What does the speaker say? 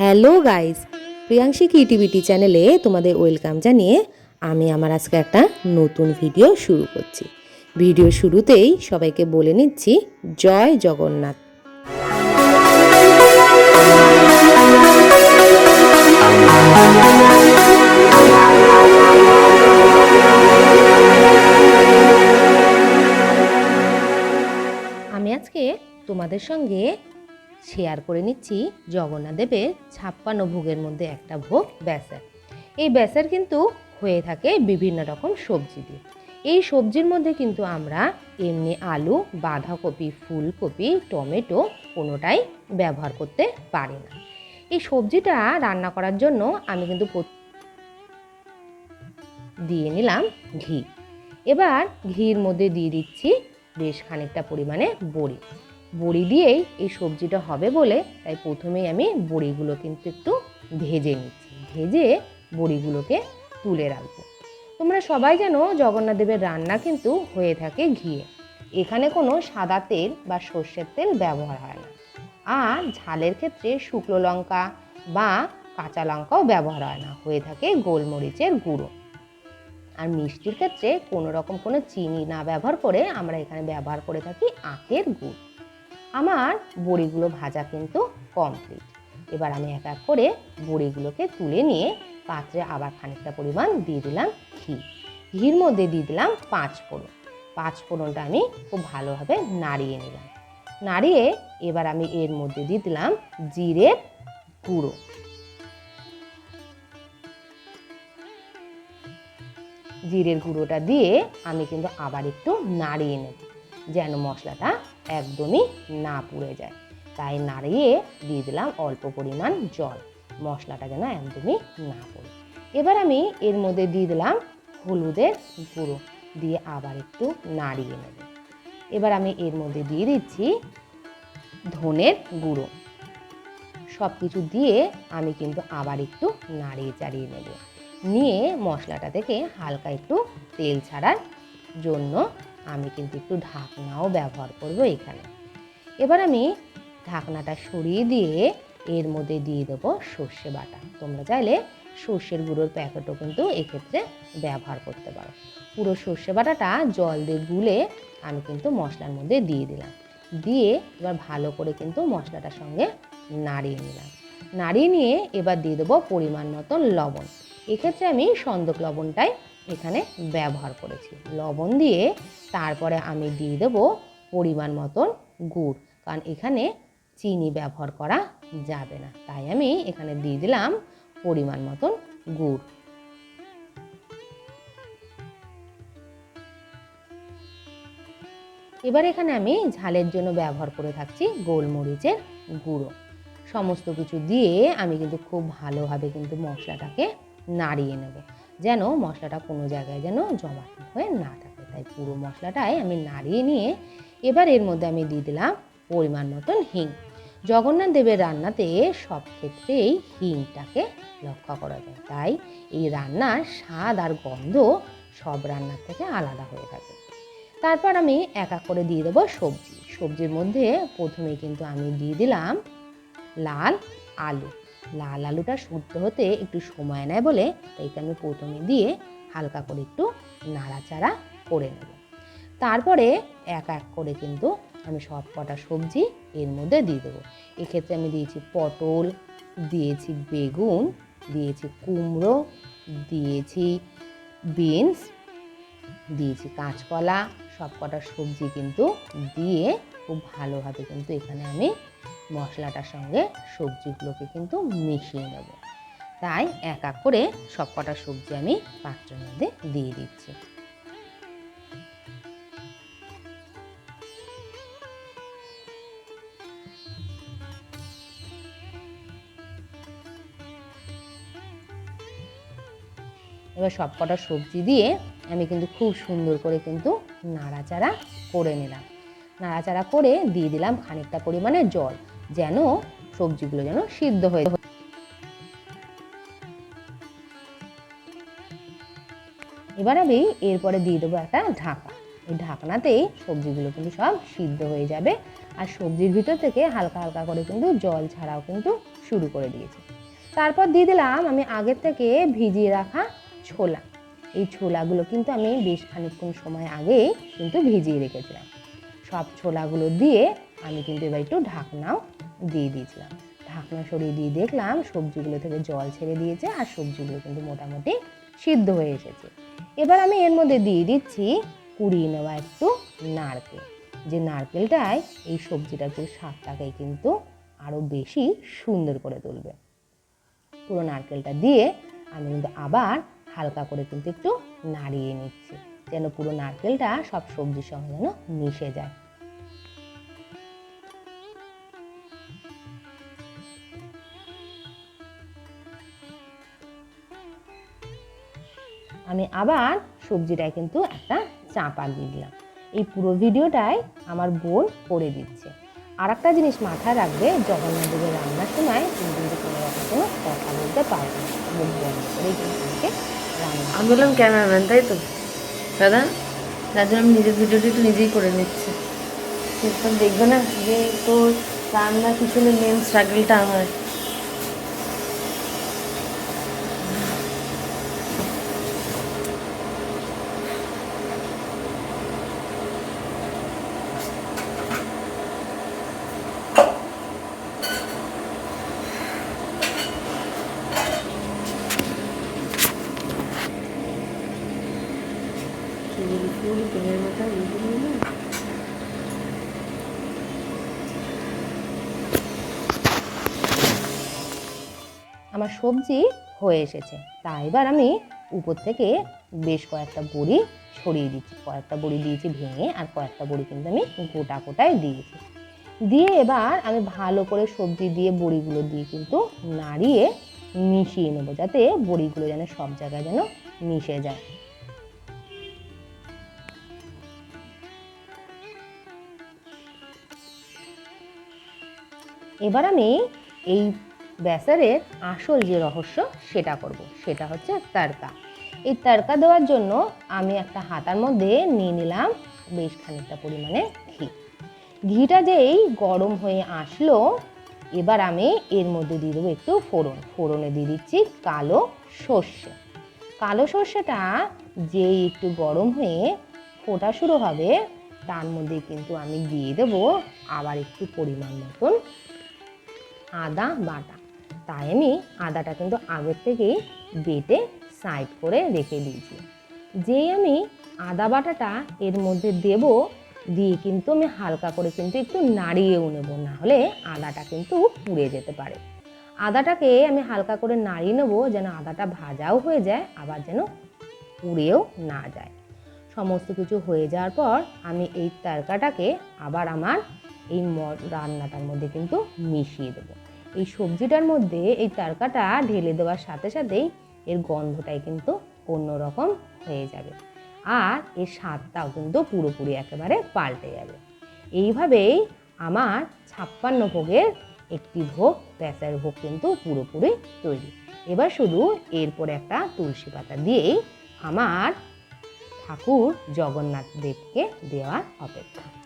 Hello guys, Priyanshi creativity চ্যানেলে তোমাদের welcome জানিয়ে আমি আমার আজকে একটা নতুন ভিডিও শুরু করছি। ভিডিও শুরুতেই সবাইকে বলে নিচ্ছি, জয় জগন্নাথ। আমি আজকে তোমাদের সঙ্গে শেয়ার করে নিচ্ছি জগন্নাথ দেবের ছাপ্পান্ন ভোগের মধ্যে একটা ভোগ ব্যাসার। এই ব্যাসার কিন্তু হয়ে থাকে বিভিন্ন রকম সবজি দিয়ে। এই সবজির মধ্যে কিন্তু আমরা এমনি আলু, বাঁধাকপি, ফুলকপি, টমেটো কোনোটাই ব্যবহার করতে পারি না। এই সবজিটা রান্না করার জন্য আমি কিন্তু দিয়ে নিলাম ঘি। এবার ঘির মধ্যে দিয়ে দিচ্ছি বেশ খানিকটা পরিমাণে বড়ি। বড়ি দিয়েই এই সবজিটা হবে বলে তাই প্রথমেই আমি বড়িগুলো কিন্তু একটু ভেজে নিচ্ছি। ভেজে বড়িগুলোকে তুলে রাখব। তোমরা সবাই জানো জগন্নাথ দেবের রান্না কিন্তু হয়ে থাকে ঘিয়ে। এখানে কোনো সাদা তেল বা সর্ষের তেল ব্যবহার হয় না। আর ঝালের ক্ষেত্রে শুকনো লঙ্কা বা কাঁচা লঙ্কাও ব্যবহার হয় না। হয়ে থাকে গোলমরিচের গুঁড়ো। আর মিষ্টির ক্ষেত্রে কোনো রকম কোনো চিনি না ব্যবহার করে আমরা এখানে ব্যবহার করে থাকি আখের গুড়। আমার বড়িগুলো ভাজা কিন্তু কমপ্লিট এবার আমি এক এক করে বড়িগুলোকে তুলে নিয়ে পাত্রে আবার খানিকটা পরিমাণ দিয়ে দিলাম ঘি। ঘির মধ্যে দিয়ে দিলাম পাঁচ ফোড়ন। পাঁচ ফোড়নটা আমি খুব ভালোভাবে নাড়িয়ে নিলাম। নাড়িয়ে এবার আমি এর মধ্যে দিয়ে দিলাম জিরের গুঁড়ো। জিরের গুঁড়োটা দিয়ে আমি কিন্তু আবার একটু নাড়িয়ে নেব, যেন মশলাটা একদমই না পুড়ে যায়। তাই নাড়িয়ে দিয়ে দিলাম অল্প পরিমাণ জল। মশলাটা যেন একদমই না পড়ে। এবার আমি এর মধ্যে দিয়ে দিলাম হলুদের গুঁড়ো। দিয়ে আবার একটু নাড়িয়ে নেব। এবার আমি এর মধ্যে দিয়ে দিচ্ছি ধনের গুঁড়ো। সব কিছু দিয়ে আমি কিন্তু আবার একটু নাড়িয়ে চাড়িয়ে নেব। নিয়ে মশলাটা থেকে হালকা একটু তেল ছাড়ার জন্য আমি কিন্তু একটু ঢাকনাও ব্যবহার করব এখানে। এবার আমি ঢাকনাটা সরিয়ে দিয়ে এর মধ্যে দিয়ে দেবো সর্ষে বাটা। তোমরা চাইলে সর্ষের গুঁড়োর প্যাকেটও কিন্তু এক্ষেত্রে ব্যবহার করতে পারো। পুরো সর্ষে বাটাটা জল দিয়ে গুলে আমি কিন্তু মশলার মধ্যে দিয়ে দিলাম। দিয়ে এবার ভালো করে কিন্তু মশলাটার সঙ্গে নাড়িয়ে নিলাম। নাড়িয়ে নিয়ে এবার দিয়ে দেবো পরিমাণ মতন লবণ। এক্ষেত্রে আমি সন্দক লবণটাই এখানে ব্যবহার করেছি। লবণ দিয়ে তারপরে আমি দিয়ে দেবো পরিমাণ মতন গুড়, কারণ এখানে চিনি ব্যবহার করা যাবে না। তাই আমি এখানে দিয়ে দিলাম পরিমাণ মতন গুড়। এবার এখানে আমি ঝালের জন্য ব্যবহার করে থাকছি গোলমরিচের গুঁড়ো। সমস্ত কিছু দিয়ে আমি কিন্তু খুব ভালোভাবে কিন্তু মশলাটাকে নাড়িয়ে নেব। যেন মশলাটা কোনো জায়গায় যেন জমা হয়ে না থাকে। তাই পুরো মশলাটাই আমি নাড়িয়ে নিয়ে এবার এর মধ্যে আমি দিয়ে দিলাম পরিমাণ মতন হিং। জগন্নাথ দেবের রান্নাতে সব ক্ষেত্রেই হিংটাকে লক্ষ্য করা যায়। তাই এই রান্নার স্বাদ আর গন্ধ সব রান্নার থেকে আলাদা হয়ে থাকে। তারপর আমি এক এক করে দিয়ে দেবো সবজি। সবজির মধ্যে প্রথমে কিন্তু আমি দিয়ে দিলাম লাল আলু। লাল আলুটা শুদ্ধ হতে একটু সময় নেয় বলে, তাইকে আমি প্রথমে দিয়ে হালকা করে একটু নাড়াচাড়া করে নেব। তারপরে এক এক করে কিন্তু আমি সব কটা সবজি এর মধ্যে দিয়ে দেবো। এক্ষেত্রে আমি দিয়েছি পটল, দিয়েছি বেগুন, দিয়েছি কুমড়ো, দিয়েছি বিনস, দিয়েছি কাঁচকলা, সব কটা সবজি কিন্তু দিয়ে খুব ভালোভাবে কিন্তু এখানে আমি মশলাটার সঙ্গে সবজিগুলোকে কিন্তু মিশিয়ে নেব। তাই এক এক করে সব কটা সবজি আমি পাত্রের মধ্যে দিয়ে দিচ্ছি। এবার সব কটা সবজি দিয়ে আমি কিন্তু খুব সুন্দর করে কিন্তু নাড়াচাড়া করে নিলাম। নাড়াচাড়া করে দিয়ে দিলাম খানিকটা পরিমাণে জল। যেন সবজিগুলো যেন সিদ্ধ হয়ে এবার আমি এরপরে দিয়ে দেবো একটা ঢাকা এই ঢাকনাতেই সবজিগুলো কিন্তু সব সিদ্ধ হয়ে যাবে। আর সবজির ভিতর থেকে হালকা হালকা করে কিন্তু জল ছাড়াও কিন্তু শুরু করে দিয়েছে। তারপর দিয়ে দিলাম আমি আগের থেকে ভিজিয়ে রাখা ছোলা। এই ছোলাগুলো কিন্তু আমি বেশ খানিকক্ষণ সময় আগেই কিন্তু ভিজিয়ে রেখেছিলাম। সব ছোলাগুলো দিয়ে আমি কিন্তু এবার একটু ঢাকনাও দিয়ে দিয়েছিলাম। ঢাকনা সরিয়ে দিয়ে দেখলাম সবজিগুলো থেকে জল ছেড়ে দিয়েছে আর সবজিগুলো কিন্তু মোটামুটি সিদ্ধ হয়ে এসেছে। এবার আমি এর মধ্যে দিয়ে দিচ্ছি কুড়িয়ে নেওয়া একটু নারকেল। যে নারকেলটাই এই সবজিটাকে স্বাদটাকে কিন্তু আরও বেশি সুন্দর করে তুলবে। পুরো নারকেলটা দিয়ে আমি কিন্তু আবার হালকা করে কিন্তু একটু নাড়িয়ে নিচ্ছি। যেন পুরো নারকেলটা সব সবজির সঙ্গে যেন মিশে যায়। আমি আবার সবজিটায় কিন্তু একটা চাপা দিয়ে দিলাম। এই পুরো ভিডিওটাই আমার বোন করে দিচ্ছে। আর একটা জিনিস মাথায় রাখবে জগন্নাথ দেবের রান্নার সময় তুমি কিন্তু কোনো রকম কোনো কথা বলতে পারবে না। বন্ধ করেই কিন্তু রান্না আমি বললাম ক্যামেরাম্যান, তাই তো? দাদা যার জন্য আমি নিজের ভিডিওটি একটু নিজেই করে নিচ্ছি। দেখবে না যে তোর রান্নার পিছনে মেন স্ট্রাগলটা আমার। আমার সবজি হয়ে এসেছে। তা এবার আমি উপর থেকে বেশ কয়েকটা বড়ি ছড়িয়ে দিচ্ছি। কয়েকটা বড়ি দিয়েছি ভেঙে, আর কয়েকটা বড়ি কিন্তু আমি গোটা গোটায় দিয়েছি। দিয়ে এবার আমি ভালো করে সবজি দিয়ে বড়িগুলো দিয়ে কিন্তু নাড়িয়ে মিশিয়ে নেব, যাতে বড়িগুলো যেন সব জায়গায় যেন মিশে যায়। এবার আমি এই বেসারের আসল যে রহস্য, সেটা করব। সেটা হচ্ছে তড়কা এই তড়কা দেওয়ার জন্য আমি একটা হাতার মধ্যে নিয়ে নিলাম বেশ খানিকটা পরিমাণে ঘি। ঘিটা যেই গরম হয়ে আসলো, এবার আমি এর মধ্যে দিয়ে দেবো একটু ফোড়ন। ফোড়নে দিয়ে দিচ্ছি কালো সর্ষে। কালো সর্ষেটা যেই একটু গরম হয়ে ফোটা শুরু হবে, তার মধ্যে কিন্তু আমি দিয়ে দেবো আবার একটু পরিমাণ মতন আদা বাটা। তাই আমি আদাটা কিন্তু আগের থেকেই বেটে সাইড করে রেখে দিয়েছি। যেই আমি আদা বাটাটা এর মধ্যে দেব, দিয়ে কিন্তু আমি হালকা করে কিন্তু একটু নাড়িয়েও নেব, না হলে আদাটা কিন্তু পুড়ে যেতে পারে। আদাটাকে আমি হালকা করে নাড়িয়ে নেব যেন আদাটা ভাজাও হয়ে যায়, আবার যেন পুড়েও না যায়। সমস্ত কিছু হয়ে যাওয়ার পর আমি এই তরকাটাকে আবার আমার এই রান্নাটার মধ্যে কিন্তু মিশিয়ে দেবো। সবজিটার মধ্যে এই তারকাটা ঢেলে দেওয়ার সাথে সাথেই এর গন্ধটাই কিন্তু অন্যরকম হয়ে যাবে। আর এর স্বাদটাও কিন্তু পুরোপুরি একেবারে পাল্টে যাবে। এইভাবেই আমার ছাপ্পান্ন ভোগের একটি ভোগ, প্যাঁচার ভোগ কিন্তু পুরোপুরি তৈরি। এবার শুধু এরপরে একটা তুলসী পাতা দিয়েই আমার ঠাকুর জগন্নাথ দেবকে দেওয়ার অপেক্ষা।